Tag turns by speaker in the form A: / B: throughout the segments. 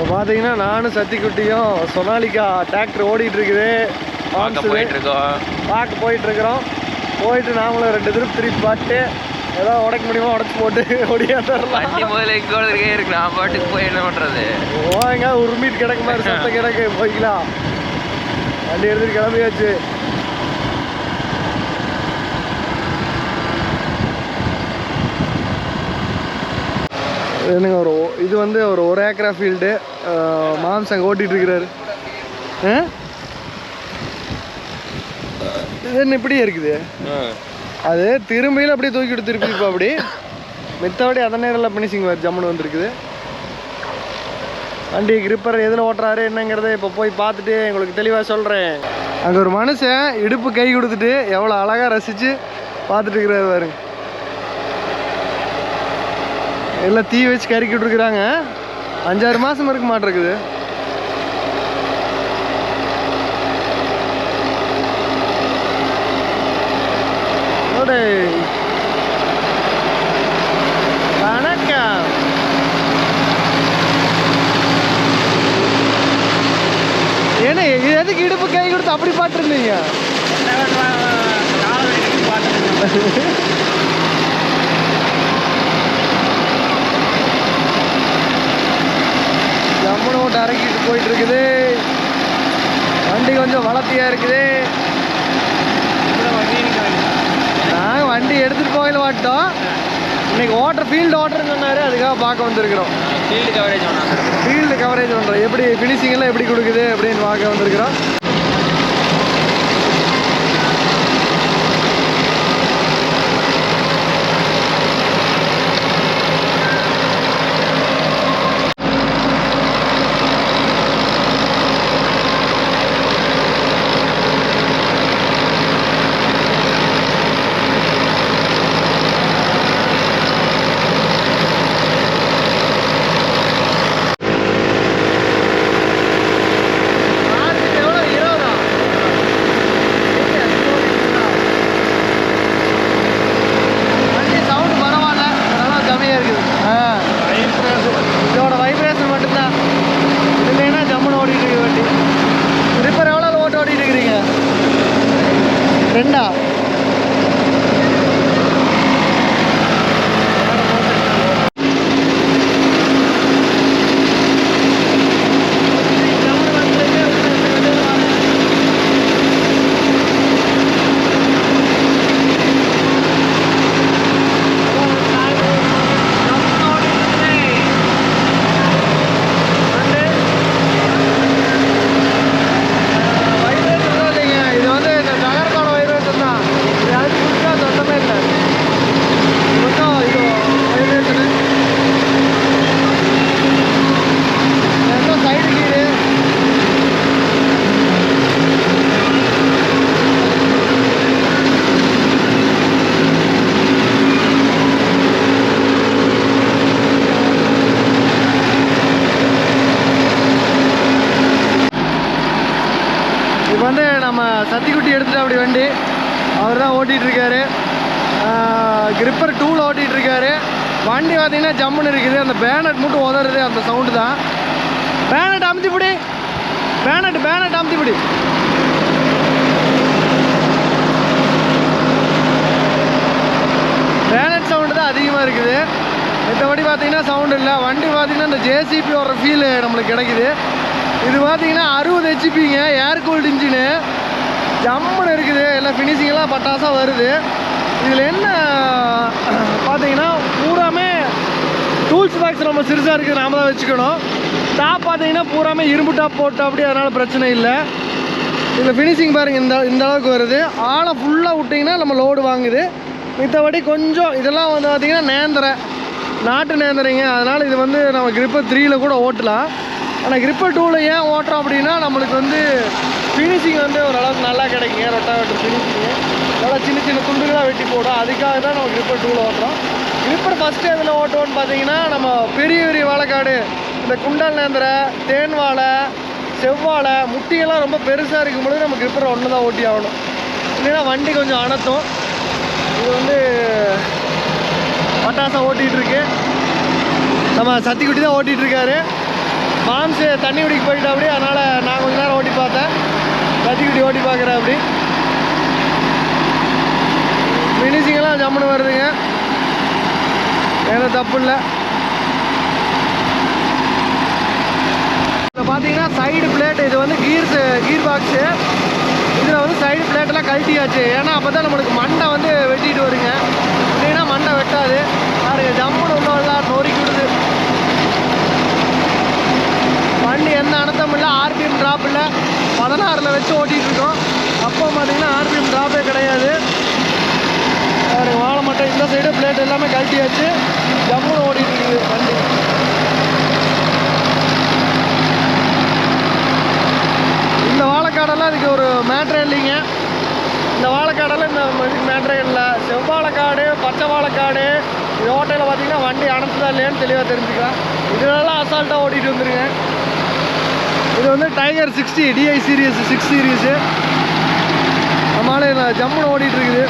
A: இப்போ பார்த்தீங்கன்னா நானும் சத்திக்குட்டியும் சொனாலிக்கா டிராக்டர் ஓடிட்டு இருக்குது
B: பார்க்க போயிட்டு இருக்கோம்
A: பார்க்க போயிட்டு இருக்கிறோம் போயிட்டு நாமளும் ரெண்டு திருப்பி திருப்பி பார்த்துட்டு ஏதாவது உடைக்க முடியுமோ உடச்சி போட்டு ஓடியாந்துடலாம்
B: வண்டி முதல்ல இங்கே இருக்கு நான் பாட்டுக்கு போய் என்ன பண்றது?
A: ஓங்க உருமிட்டு கிடக்கு மாதிரி சத்த கிடக்கு போய்க்கலாம். வண்டி எடுத்துட்டு கிளம்பியாச்சு. என்னங்க ஒரு இது வந்து ஒரு ஒரு ஏக்கரா ஃபீல்டு மாம்ஸ் அங்கே ஓட்டிட்டு இருக்கிறாரு. ஆ? இது என்ன இப்படியே இருக்குது? அது திரும்பியில் அப்படியே தூக்கிட்டு திருப்பி இப்போ அப்படி. மித்தபடி அதன் நேரில் ஃபினிஷிங் வேறு ஜம்முன்னு வந்திருக்குது. வண்டி கிரிப்பர் எதில் ஓட்டுறாரு என்னங்கிறத இப்போ போய் பார்த்துட்டு உங்களுக்கு தெளிவாக சொல்கிறேன் அங்கே ஒரு மனுஷன் இடுப்பு கை கொடுத்துட்டு எவ்வளோ அழகாக ரசித்து பார்த்துட்டு இருக்கிறாரு பாருங்க. எல்லாம் தீ வச்சு கறிக்கிட்டு இருக்கிறாங்க அஞ்சாறு மாதம் இருக்க மாட்டிருக்குது வணக்கம் ஏன்னா எதுக்கு இடுப்பு கை கொடுத்து அப்படி பார்த்துருந்தீங்க ஜம்முன்னு ஓட்டு இறக்கிட்டு போயிட்டு இருக்குது வண்டி கொஞ்சம் வளர்த்தியா இருக்குது. நாங்கள் வண்டி எடுத்துட்டு போயில மாட்டோம். இன்னைக்கு ஓட்டுற ஃபீல்டு ஓட்டுறேன்னு சொன்னாரு. அதுக்காக பார்க்க வந்திருக்கிறோம்.
B: ஃபீல்டு கவரேஜ்
A: ஃபீல்டு கவரேஜ் பண்ணுறோம் எப்படி ஃபினிஷிங் எல்லாம் எப்படி கொடுக்குது அப்படின்னு பார்க்க வந்திருக்கிறோம் எவ்வளோ இருபதா வண்டி சவுண்டு பரவாயில்ல நல்லா கம்மியாக இருக்குது ஆ இதோட வைப்ரேஷன் மட்டும்தான் இது இல்லைன்னா ஜம்முன்னு ஓடிட்டு இருக்கு வண்டி ரிப்பர் எவ்வளோ ஓட்டு ஓட்டிட்டு இருக்கிறீங்க ரெண்டா வைப்ரேஷன் தான் இல்லைங்க இது வந்து இந்த நகரத்தோட வைப்ரேஷன் தான் இது அது புதுசாக சொந்தமே இல்லை இது மட்டும் இது வைப்ரேஷனு சைடு கீழே இப்போ வந்து நம்ம சத்திக்குட்டி எடுத்துட்டு அப்படி வண்டி. அவர் தான் ஓட்டிகிட்ருக்காரு கிரிப்பர் டூவில் ஓட்டிகிட்ருக்காரு இருக்காரு வண்டி பார்த்தீங்கன்னா ஜம்முன்னு இருக்குது. அந்த பேனட் மட்டும் உதறது அந்த சவுண்டு தான். பேனட் அமுத்திப்பிடி. பேனட் பேனட் அமுத்திப்பிடி. பேனட் சவுண்டு தான் அதிகமாக இருக்குது. மற்றபடி பார்த்தீங்கன்னா சவுண்டு இல்லை. வண்டி பார்த்தீங்கன்னா இந்த ஜேசிபி வர ஃபீல் நம்மளுக்கு கிடைக்குது. இது பார்த்தீங்கன்னா அறுபது ஹெச்பிங்க ஏர் கூல்டு இன்ஜினு ஜம்முன்னு இருக்குது எல்லாம் ஃபினிஷிங்கெல்லாம் பட்டாசாக வருது. இதில் என்ன பார்த்தீங்கன்னா பூராமே டூல்ஸ் பாக்ஸ் நம்ம சிறுசாக இருக்குது நாம தான் வச்சுக்கணும். டாப் பார்த்தீங்கன்னா பூராமே இரும்பு டாப் போட்டோம் அப்படி அதனால் பிரச்சனை இல்லை. இதில் ஃபினிஷிங் பாருங்கள் இந்த இந்த அளவுக்கு வருது. ஆளை ஃபுல்லாக விட்டிங்கன்னா நம்ம லோடு வாங்குது. மித்தபடி கொஞ்சம் இதெல்லாம் வந்து பார்த்திங்கன்னா நேந்திர நாட்டு நேந்திரைங்க. அதனால் இது வந்து நம்ம கிரிப்பர் த்ரீயில் கூட ஓட்டலாம். ஆனால் கிரிப்பர் டூவில் ஏன் ஓட்டுறோம் அப்படின்னா நம்மளுக்கு வந்து ஃபினிஷிங் வந்து ஓரளவுக்கு நல்லா கிடைக்குங்க. ரொட்டாவேட்டர் ஃபினிஷிங்கு நல்லா சின்ன சின்ன துண்டுகளாக வெட்டி போடும் அதுக்காக தான் நம்ம கிரிப்பர் டூவில் ஓட்டுறோம். கிரிப்பர் ஃபஸ்ட்டு எதில் ஓட்டுவோம்னு பார்த்தீங்கன்னா நம்ம பெரிய பெரிய வாழைக்காடு இந்த குண்டல் நேந்திரை தேன் வாழை செவ்வாழை முட்டியெல்லாம் ரொம்ப பெருசாக இருக்கும் பொழுது நம்ம கிரிப்பர் ஒன்று தான் ஓட்டி ஆகணும். இல்லைன்னா வண்டி கொஞ்சம் அனத்தும். இது வந்து பட்டாசம் ஓட்டிகிட்டு இருக்கு. நம்ம சத்திக்குட்டி தான் ஓட்டிகிட்டு இருக்காரு. மாம்ஸ் தண்ணி குடிக்க போயிட்டு அப்படி அதனால் நான் கொஞ்ச நேரம் ஓட்டி பார்த்தேன். கத்திக்குட்டி ஓட்டி பார்க்குறேன் அப்படி ஃபினிஷிங்கெல்லாம் ஜம்முன்னு வருதுங்க. எந்த தப்பு இல்லை இப்போ பார்த்தீங்கன்னா சைடு பிளேட் இது வந்து கீர்ஸ் கீர் பாக்ஸு இதில் வந்து சைடு பிளேட்டெல்லாம் கழட்டியாச்சு. ஏன்னா அப்போ தான் நம்மளுக்கு மண்டை வந்து வெட்டிட்டு வருங்க. இல்லைன்னா மண்டை வெட்டாது. பாருங்க ஜம்முன்னு உள்ள நொறுக்கி விடுது வண்டி எந்த அனத்தம் இல்லை ட்ராப் இல்லை. பதினாறில் வச்சு ஓட்டிகிட்டு இருக்கோம் அப்போ பார்த்தீங்கன்னா ஆர்பிஎம் ட்ராப்பே கிடையாது. பாருங்க வாழை மட்டும் இந்த சைடு பிளேட் எல்லாமே கழட்டியாச்சு. ஜம்முன்னு ஓடிட்டுருக்குது வண்டி. இந்த வாழைக்காடெல்லாம் இதுக்கு ஒரு மேட்ரே இல்லைங்க. இந்த வாழைக்காடெல்லாம் இந்த மேட்ரே இல்லை. செவ்வாழைக்காடு பச்சை வாழைக்காடு இது ஓட்டையில் பார்த்தீங்கன்னா வண்டி அணைச்சதா இல்லையான்னு தெளிவாக தெரிஞ்சுக்கலாம். இதெல்லாம் அசால்ட்டாக ஓட்டிகிட்டு வந்துருங்க. இது வந்து tiger sixty DI series six series நம்மளால ஜம்முன்னு ஓடிட்டு இருக்குது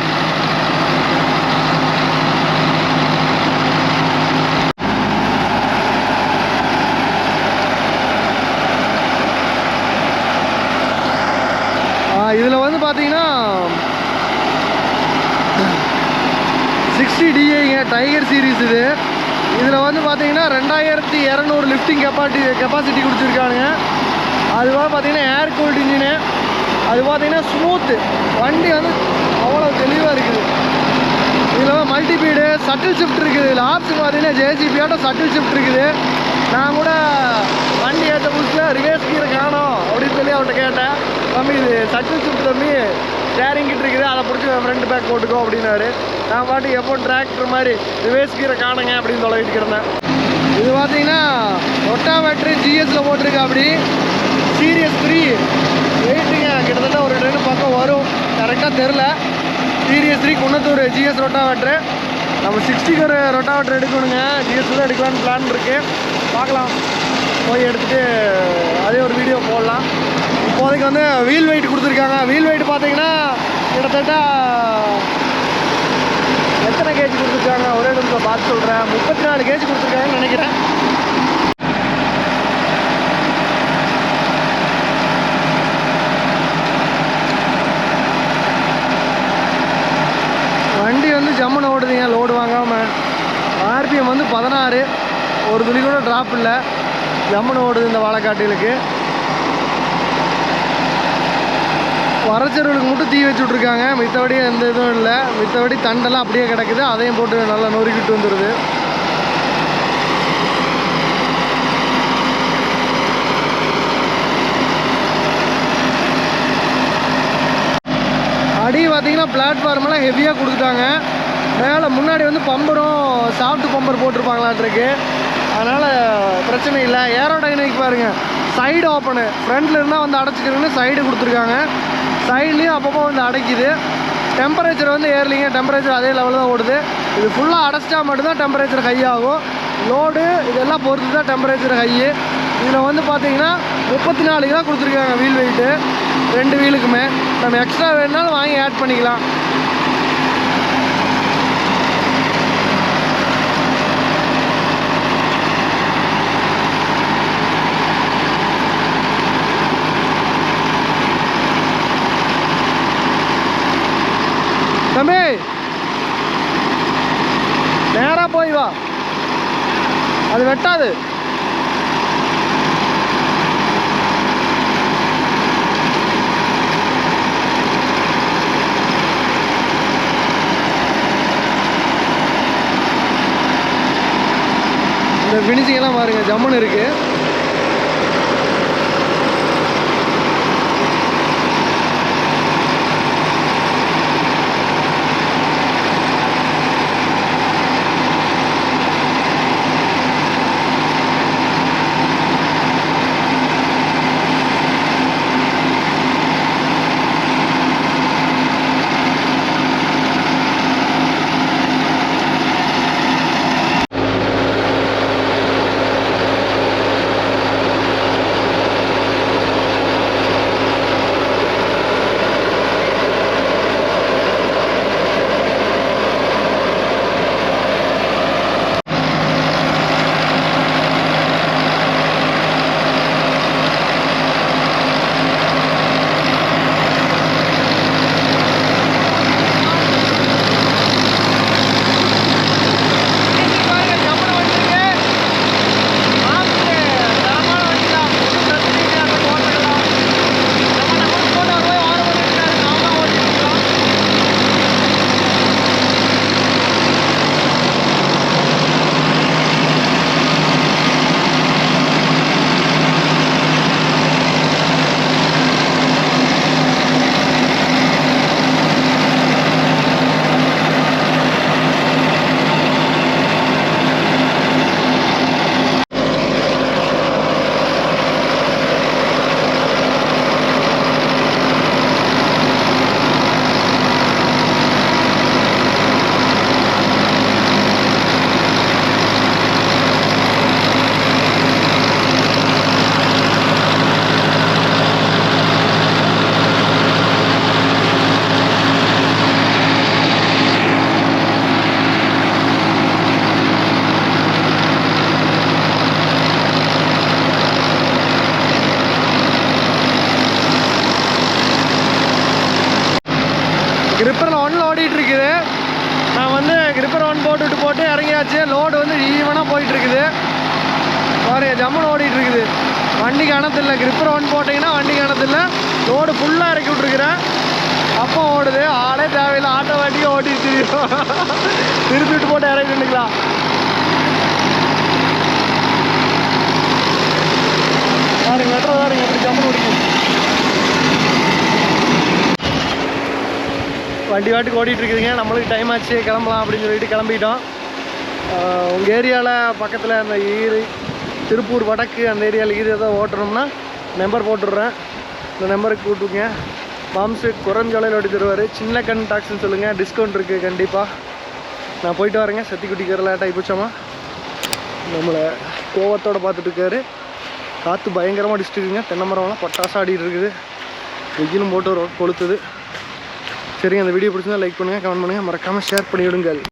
A: இதில் வந்து பார்த்தீங்கன்னா சிக்ஸ்டி டிஐங்க டைகர் சீரீஸ் இது. இதில் வந்து பார்த்தீங்கன்னா ரெண்டாயிரத்தி இரநூறு லிஃப்டிங் கெப்பாட்டி கெப்பாசிட்டி கொடுத்துருக்கானுங்க. அதுவாக பார்த்தீங்கன்னா ஏர் கூல்டு இன்ஜினு அது பார்த்தீங்கன்னா ஸ்மூத்து வண்டி வந்து அவ்வளோ தெளிவாக இருக்குது. இதில் மல்டிபீடு சட்டில் ஷிஃப்ட் இருக்குது. இதில் ஆப்ஷன் பார்த்தீங்கன்னா ஜேசிபியோட சட்டில் ஷிஃப்ட் இருக்குது. நான் கூட வண்டி ஏற்ற புதுசில் ரிவேஸ் கீரை காணோம் அப்படின்னு சொல்லி அவன்கிட்ட கேட்டேன். தம்பி இது சட்டில் ஷிஃப்ட் தம்பி ஸ்டேரிங் கிட்ட இருக்குது. அதை பிடிச்சி ஃப்ரண்ட் பேக் போட்டுக்கோ அப்படின்னாரு. நான் பாட்டு எப்போ டிராக்டர் மாதிரி ரிவேஸ் கீரை காணுங்க அப்படின்னு சொல்லிட்டு இருந்தேன் இது பார்த்தீங்கன்னா ஒட்டாமேட்ரு ஜிஎஸ்ல போட்டிருக்கு அப்படி. சீரியஸ் த்ரீ வெயிட்டுங்க கிட்டத்தட்ட ஒரு ரெண்டு பக்கம் வரும். கரெக்டாக தெரில series three Kunnathur GS rotavator நம்ம சிக்ஸ்டிக்கு ஒரு ரொட்டாவேட்ரு எடுக்கணுங்க. ஜிஎஸ்ல எடுக்கலான்னு பிளான் இருக்கு. பார்க்கலாம். போய் எடுத்துகிட்டு அதே ஒரு வீடியோ போடலாம். இப்போதைக்கு வந்து வீல் வெயிட் கொடுத்துருக்காங்க. வீல் வெயிட் பார்த்தீங்கன்னா கிட்டத்தட்ட எத்தனை கேஜி கொடுத்துருக்காங்க? ஒரே நிமிஷம் பார்த்து சொல்கிறேன் முப்பத்தி நாலு கேஜி கொடுத்துருக்காங்கன்னு நினைக்கிறேன் வண்டி வந்து ஜம்முன்னு ஓடுதுங்க லோடு வாங்காமல் ஆர்பிஎம் வந்து பதினாறு. ஒரு துளி கூட ட்ராப் இல்லை. ஜம்முன்னு ஓடுது இந்த வாழைக்காட்டிலுக்கு. வரச்செருவுக்கு மட்டும் தீ வச்சு விட்ருக்காங்க மித்தபடி எந்த இதுவும் இல்லை. மித்தபடி தண்டெல்லாம் அப்படியே கிடக்குது. அதையும் போட்டு நல்லா நொறுக்கிட்டு வந்துடுது அடி பார்த்தீங்கன்னா பிளாட்ஃபார்மெல்லாம் ஹெவியாக கொடுத்துட்டாங்க. மேலே முன்னாடி வந்து பம்பரும் சாஃப்ட் பம்பர் போட்டிருப்பாங்களான்ட்ருக்கு அதனால் பிரச்சனை இல்லை. ஏரோடைனமிக் பாருங்கள் சைடு ஓப்பனு ஃப்ரண்ட்டில் இருந்தால் வந்து அடைச்சிக்கிறதுன்னு சைடு கொடுத்துருக்காங்க. சைட்லேயும் அப்பப்போ வந்து அடைக்குது. டெம்பரேச்சர் வந்து ஏறலிங்க. டெம்பரேச்சர் அதே லெவலில் தான் ஓடுது. இது ஃபுல்லாக அடைச்சிட்டா மட்டும்தான் டெம்பரேச்சர் ஹை ஆகும். லோடு இதெல்லாம் பொறுத்து தான் டெம்பரேச்சர் ஹை இதில் வந்து பார்த்தீங்கன்னா முப்பத்தி நாலு கிலோ கொடுத்துருக்காங்க வீல் வெயிட்டு ரெண்டு வீலுக்குமே நம்ம எக்ஸ்ட்ரா வேணுனாலும் வாங்கி ஆட் பண்ணிக்கலாம். தம்பி நேராக போய் வா. அது வெட்டாது. இந்த finishing எல்லாம் பாருங்க ஜம்முன்னு இருக்கு. இருக்குது நான் வந்து கிரிப்பர் ஒன் போட்டுவிட்டு போட்டு இறங்கியாச்சு. லோடு வந்து ஈவனாக போயிட்டு இருக்குது பாருங்க ஜம்முன்னு ஓடிட்டுருக்குது. வண்டி கணத்தில்ல. கிரிப்பர் ஒன் போட்டிங்கன்னா வண்டி கணத்தில்ல. லோடு ஃபுல்லாக இறக்கி விட்ருக்குறேன் அப்போ ஓடுது. ஆளே தேவையில்லை. ஆட்டோ வண்டியே ஓட்டிட்டு தெரியும் திருப்பிட்டு போட்டு இறக்கி நின்றுக்கலாம் பாருங்க வெட்டுறது பாருங்க எப்படி ஜம்முன்னு ஓடிக்கும் வண்டி வாட்டுக்கு ஓடிட்டு இருக்குதுங்க நம்மளுக்கு டைம் ஆச்சு கிளம்பலாம் அப்படின்னு சொல்லிட்டு கிளம்பிட்டோம். உங்கள் ஏரியாவில் பக்கத்தில் அந்த ஈரு திருப்பூர் வடக்கு அந்த ஏரியாவில் ஈரு ஏதோ ஓட்டணும்னா நம்பர் போட்டுடுறேன். இந்த நம்பருக்கு கூப்பிட்டுங்க மாம்சு குறைஞ்சொலையில் ஓடி தருவார். சின்ன கண் டாக்ஸுன்னு சொல்லுங்கள் டிஸ்கவுண்ட் இருக்குது கண்டிப்பாக நான் போயிட்டு வரேங்க. சத்திக்குட்டி கரில் டைப்புச்சமா நம்மளை கோவத்தோடு பார்த்துட்டு இருக்காரு காற்று பயங்கரமாக அடிச்சிட்டு தென்னை மரம்லாம் பட்டாசு ஆடிட்டு இருக்குது வெயிலும் போட்டு ஒரு கொளுத்துது. சரிங்க அந்த வீடியோ பிடிச்சிருந்தா லைக் பண்ணுங்கள் கமெண்ட் பண்ணுங்கள் மறக்காமல் ஷேர் பண்ணிவிடுங்கள்.